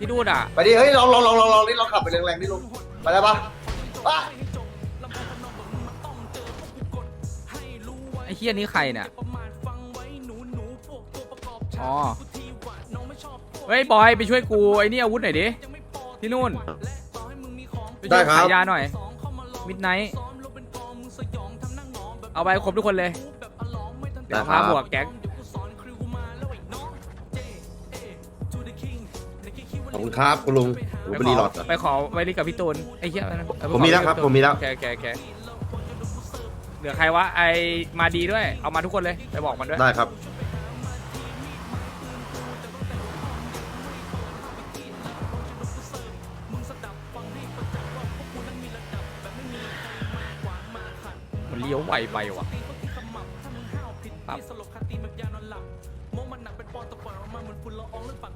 ที่ดูดอะไปดิเฮ้ยลองลองลองลองลองนี่ลองขับไปแรงๆนี่ลุงไปได้ปะปะไอ้เฮียนี้ใครเนี่ยอ๋อเฮ้ยบอยไปช่วยกูไอ้นี่อาวุธหน่อยดิที่นู่นไปช่วยขายยาหน่อยมิดไนท์เอาไปครบทุกคนเลยเดี๋ยวพาบวกแก๊ง อบคุณครับคุณลุงผมไปไปขรีอโหลดก่อน ไปขอไว้ลิกับพี่ตูนไอ้เหี้ยอะไรนะเออไปขอผมมีแล้วครับพี่ตูนผมมีแล้ว โอเคโอเคโอเคเหลือใครวะไอมาดีด้วย เอามาทุกคนเลยไปบอกมันด้วยได้ครับ มันเลี้ยวไวไปว่ะปั๊บ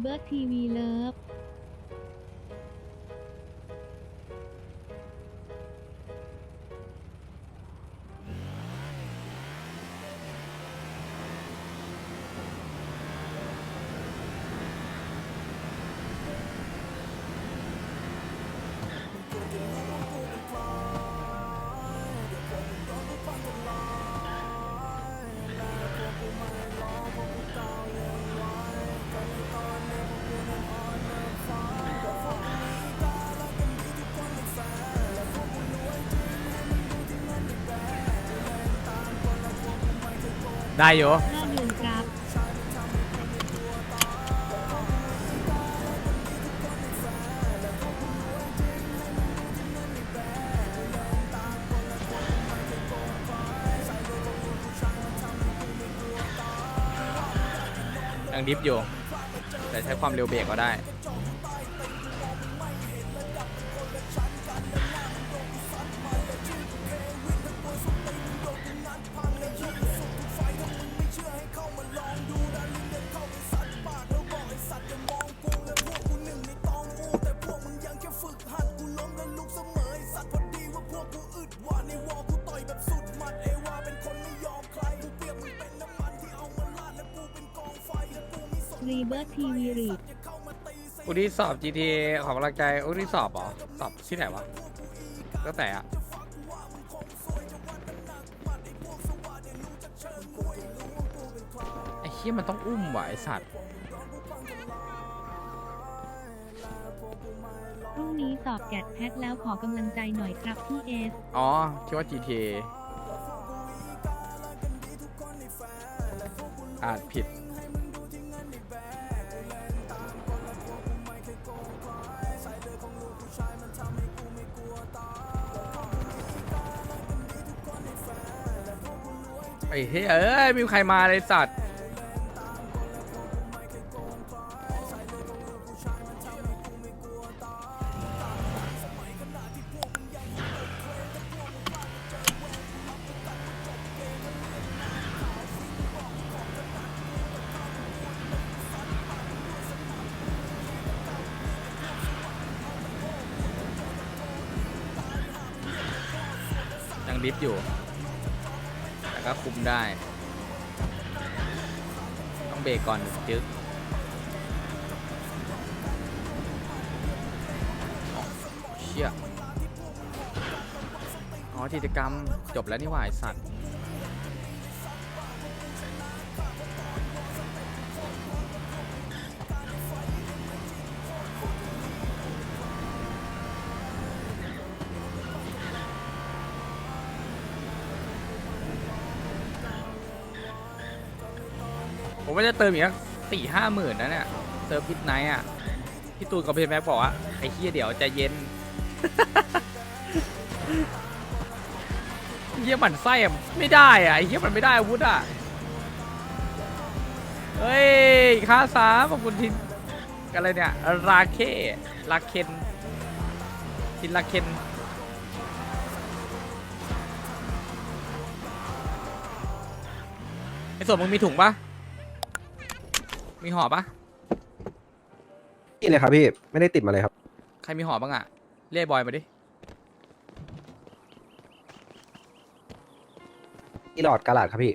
เบิร์ทีวีเลิฟ ได้อยู่ห้าเดือนครับยังดิฟอยู่ แต่ใช้ความเร็วเบรกก็ได้ อุที่สอบ GTA ขอกำลังใจอุที่สอบเหรอ สอบที่ไหนวะตั้งแต่อะไอ้เฮียมันต้องอุ้มว่ะไอสัตว์พรุ่งนี้สอบแกดแพทแล้วขอกำลังใจหน่อยครับพี่เอส อ๋อคิดว่า GTA อาจผิด ไอ้เฮ้ยเอ้ยมีใครมาเลยสัตว์ยังดิฟอยู่ ก็คุมได้ ต้องเบรกก่อนจึ๊กเชี่ยอ๋อกิจกรรมจบแล้วนี่หว่าไอสัตว์ ว่าจะเติมอีกสักสี่ห้าหมื่นนะเนี่ยเติมพิทไนท์อะพี่ตูนกับพีแม็กบอกว่าไอ้เฮียเดี๋ยวจะเย็นเฮียหมันไส้อะไม่ได้อะไอ้เฮียมันไม่ได้อาวุธอะเฮ้ยค่าสามขอบคุณทินอะไรเนี่ยราเคราเคนทินราเคนไอ้ส่วนมึงมีถุงปะ มีห่อปะนี่เลยครับพี่ ไม่ได้ติดมาเลยครับ ใครมีห่อบ้างอะเรียกบอยมาดิ อีหลอดกาลาดครับพี่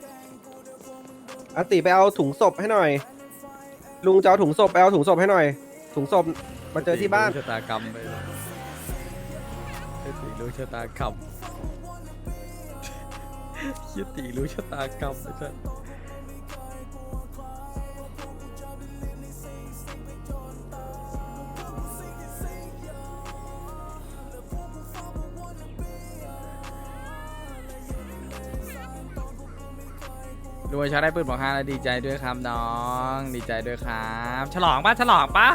อา อาติไปเอาถุงศพให้หน่อย ลุงจะเอาถุงศพไปเอาถุงศพให้หน่อย ถุงศพมาเจอที่บ้าน รู้ชะตากรรมไปเลยไอ้ตีรู้ชะตากรรมเฮียตีรู้ชะตากรรมไอ้สัส รวยชาได้ปืนบอกห้าแล้วดีใจด้วยครับน้อง ดีใจด้วยครับ ฉลองปะฉลองปะ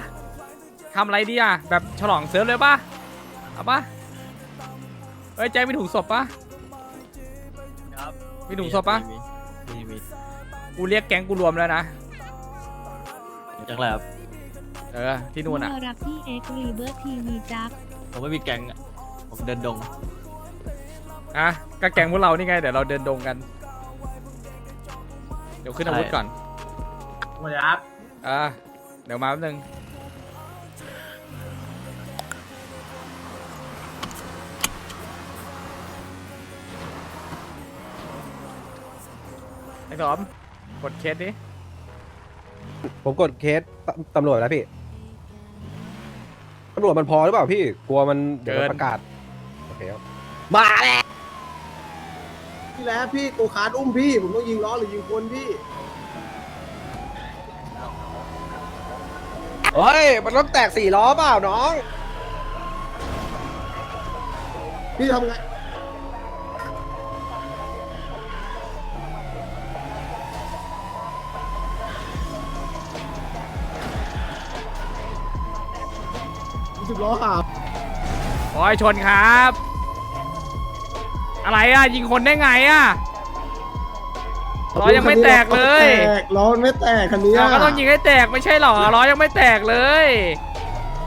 ทำอะไรดีอะ แบบฉลองเซิร์ฟเลยปะเอาปะเฮ้ยแจ็คมีถุงศพปะครับมีถุงศพปะมีมีกูเรียกแก๊งกูรวมแล้วนะ มีจังไรครับเออ ที่นู่นอะ เมื่อรับที่เอ็กรีเบิร์ทีวีจับผมไม่มีแก๊งอะผมเดินดง อะก็แก๊งพวกเรานี่ไง เดี๋ยวเราเดินดงกัน เดี๋ยวขึ้นอาวุธก่อนสวัสดีครับอะเดี๋ยวมาแป๊บนึงไอ้สอมกดเคสดิผมกดเคสตตำรวจแล้วพี่ตำรวจมันพอหรือเปล่าพี่ กลัวมันเดี๋ยวมันประกาศ โอเคครับ มาแล้ว พี่แล้วพี่โกคาร์ดอุ้มพี่ ผมต้องยิงล้อหรือยิงคนพี่ เฮ้ย มันรถแตกสี่ล้อเปล่าน้อง พี่ทำไง สิบล้อครับบอยชนครับ อะไรอะยิงคนได้ไงอะล้อยังไม่แตกเลยแตกล้อมันไม่แตกคันนี้เอาก็ต้องยิงให้แตกไม่ใช่หรอล้อยังไม่แตกเลย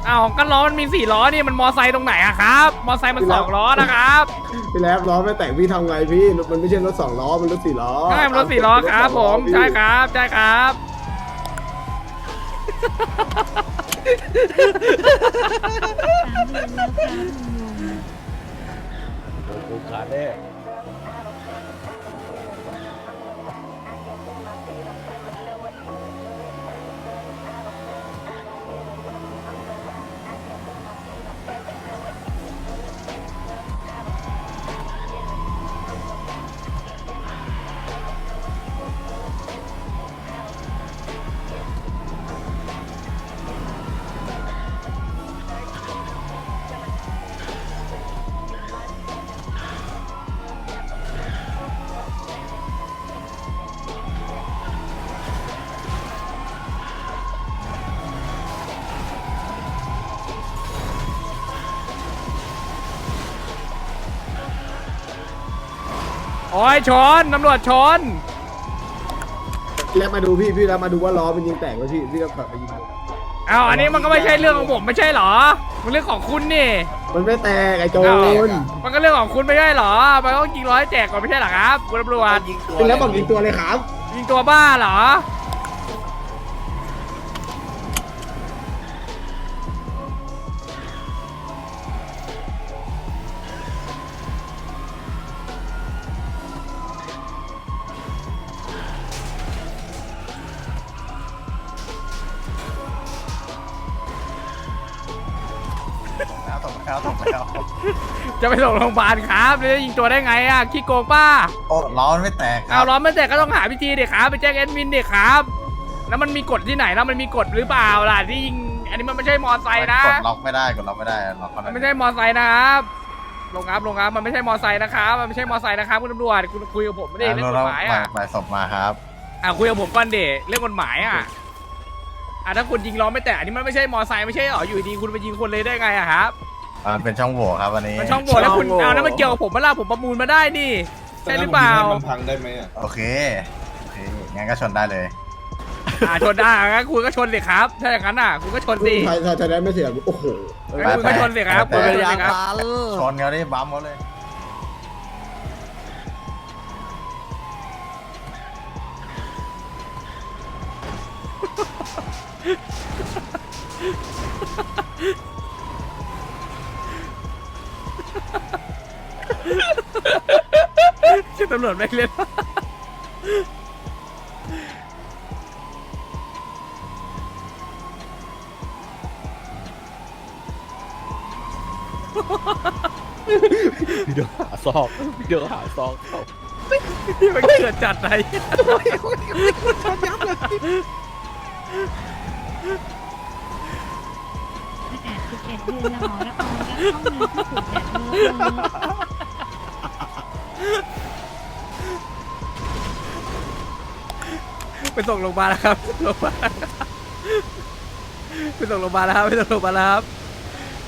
เอาก็ล้อมันมีสี่ล้อนี่มันมอไซค์ตรงไหนอะครับ มอไซค์มันสองล้อนะครับพี่แล้วล้อไม่แตกพี่ทำไงพี่รถมันไม่ใช่รถสองล้อมันรถสี่ล้อใช่มันรถสี่ล้อครับผมใช่ครับใช่ครับ อ้ยชนตำรวจชน แล้วมาดูพี่พี่แล้วมาดูว่าล้อมันยิงแตกไหมพี่พี่ก็แบบไปยิงดูเอาอันนี้มันก็ไม่ใช่เรื่องของผมไม่ใช่เหรอ มันเรื่องของคุณนี่ มันไม่แตกไอ้โจอ้าว รมันก็เรื่องของคุณไม่ใช่เหรอ มันก็ยิงร้อยแจกก่อนไม่ใช่เหรอครับคุณตำรวจพี่แล้วบอกยิงตัวเลยครับยิงตัวบ้าเหรอ แล้วตกแล้วตกแล้วจะไปส่งโรงพยาบาลครับแล้วจะยิงตัวได้ไงอะขี้โกงป้าโอ้ล้อมันไม่แตกคเอารับล้อมไม่แตกก็ต้องหาวิธีเด็กครับไปแจ้งแอดมินเด็กครับ แล้วมันมีกฎที่ไหนแล้วมันมีกฎหรือเปล่าล่ะที่ยิงอันนี้มันไม่ใช่มอไซค์นะ กดล็อกไม่ได้กดล็อกไม่ได้ล็อกเขามันไม่ใช่มอไซค์นะครับ ลงครับลงครับมันไม่ใช่มอไซค์นะครับ มันไม่ใช่มอไซค์นะครับคุณตำรวจคุณคุยกับผมไม่ได้เรื่องกฎหมายอะ หมายศพมาครับ อะคุยกับผมก่อนเดเรื่องกฎหมายอะอะถ้าคุณยิงล้อไม่แตกอันนี้มันไม่ใช่มอไซค์ไม่ใช่เหรออยู่ดีๆคุณไปยิงคนเลยได้ไงอะครับ มันเป็นช่องโหว่ครับวันนี้มันช่องโหว่แล้วคุณเอาแล้วมันเกี่ยวกับผมเมื่อไหร่ผมประมูลมาได้นี่ ใช่หรือเปล่ามันพังได้ไหมอะโอเคโอเคงั้นก็ชนได้เลย อ่าชนได้งั้นคุณก็ชนสิครับถ้าอย่างนั้นอะคุณก็ชนสิใครใครได้ไม่เสียโอ้โหงั้นคุณก็ชนสิครับไปคุณไป ก็ชนสิครับชนเขาได้บัมเขาเลย ตำรวจไม่เล่น เดี๋ยวหาซอกเดี๋ยวหาซอกเข้าที่มันเกิดจัดไหนอากาศ11เดือนละหอระอองรับข้อมือผู้ถูกแดดเวอร์ ไปส่งโรงพยาบาลแล้วครับโรงพยาบาลไปส่งโรงพยาบาลแล้วครับไปส่งโรงพยาบาลแล้วครับ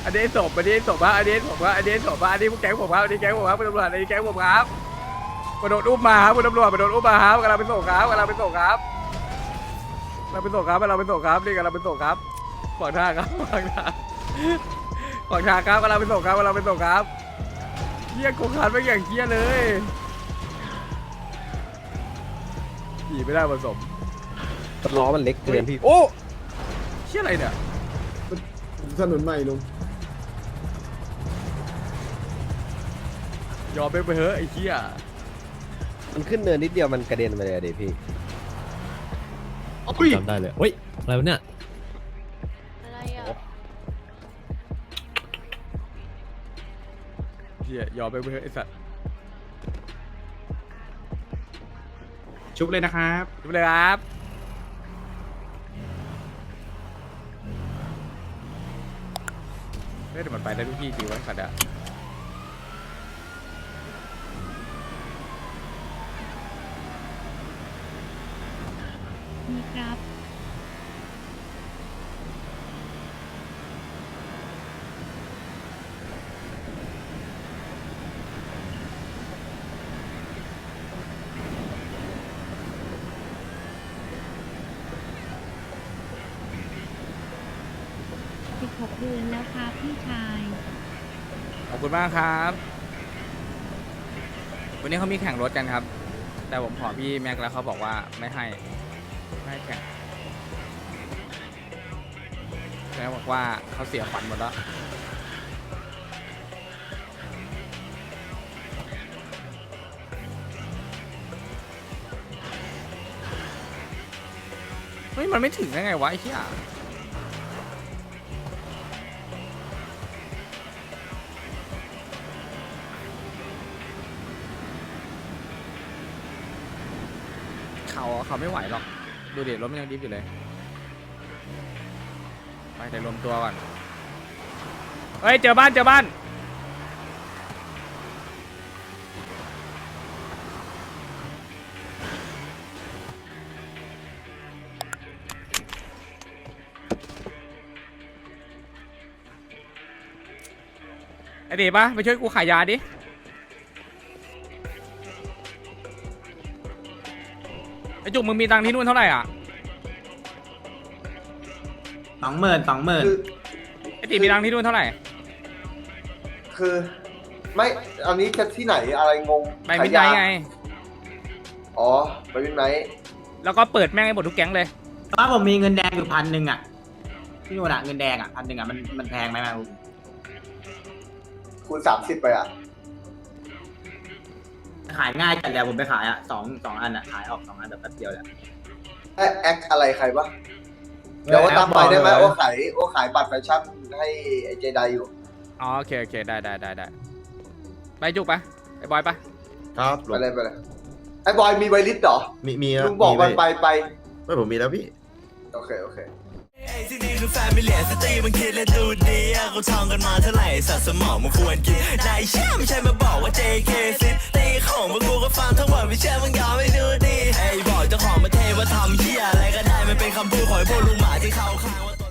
อันนี้ศพอันนี้ศพว่าอันนี้ศพว่าอันนี้ศพว่าอันนี้พวกแก๊งผมครับอันนี้แก๊งผมครับคุณตำรวจอันนี้แก๊งผมครับมาโดนอุ้มมาครับคุณตำรวจมาโดนอุ้มมาครับกำลังไปส่งครับกำลังไปส่งครับกำลังไปส่งครับกำลังไปส่งครับนี่กำลังไปส่งครับขวางทางครับขวางทางขวางทางครับกำลังไปส่งครับกำลังไปส่งครับเฮี้ยโกงคันไม่อย่างเฮี้ยเลยขี่ไม่ได้ผสม ล้อมันเล็กเกินพี่ โอ้เชี่ยอะไรเนี่ยถนนใหม่ลุงยอมไปไปเถอะไอ้เชี่ยมันขึ้นเนินนิดเดียวมันกระเด็นไปเลยอะเดี๋ยวพี่จำได้เลยเฮ้ย อะไรวะเนี่ย อะไรอะเชี่ยยอมไปไปเถอะไอ้สัตว์ชุบเลยนะครับ ดูเลยครับ ยแต่มันไปได้ทุกที่จริงวะไอ้สัตว์อะ มีครับ 16 เดือนแล้วครับพี่ชาย ขอบคุณมากครับ วันนี้เขามีแข่งรถกันครับ แต่ผมขอพี่แม็กแล้วเขาบอกว่าไม่ให้ ไม่ให้แข่งแม็กบอกว่าเขาเสียขวัญหมดแล้วเฮ้ยมันไม่ถึงได้ไงวะไอ้เหี้ย เขาไม่ไหวหรอก ดูเด็ดรถมันยังดิฟอยู่เลย ไปเดี๋ยวรวมตัวก่อน เฮ้ย เจอบ้านเจอบ้าน ไอเดปะไปช่วยกูขายยาดิ จุกมึงมีตังค์ที่นู่นเท่าไหร่อะสองหมื่นสองหมื่นไอติมีตังค์ที่นู่นเท่าไหร่คือไม่อันนี้จะที่ไหนอะไรงงไปมิดไนท์ไง อ๋อไปมิดไนท์แล้วก็เปิดแม่งให้หมดทุกแก๊งเลยถ้าผมมีเงินแดงอยู่พันหนึ่งอะพี่นู่นอะเงินแดงอะพันหนึ่งอะมันมันแพงไหมมาลุงคูณสามสิบไปอะ ขายง่ายจัดเลยผมไปขายอะสองสองอันอะขายออกสองอันแบบแป๊บเดียวเลยแอแอคอะไรใครวะเดี๋ยวว่าตามไปได้ไหมว่าขายว่าขายบัตรแฟชั่นให้ไอเจไดอยู่อ๋อโอเคโอเคได้ได้ได้ได้ไปจุกปะไอ้บอยปะครับไปเลยไปเลยไอ้บอยมีไวลิสเหรอมีมีลุงบอกมันไปไปไม่ผมมีแล้วพี่ โอเคโอเค ที่นี่คือแฟมิเลียสตรีมันคิดและดูดีอะเขาท่องกันมาเท่าไหร่สัตว์สมองมันควรกินนายเชื่อไม่ใช่มาบอกว่า JK ซิตีของมึงกูก็ฟังทั้งหมดไม่เชื่อมึงยอมไม่ดูดีไอ้บอกเจ้าของมาเทว่าทำเฮียอะไรก็ได้มันเป็นคำพูดของไอ้พวกลุงหมาที่เขาข้างว่า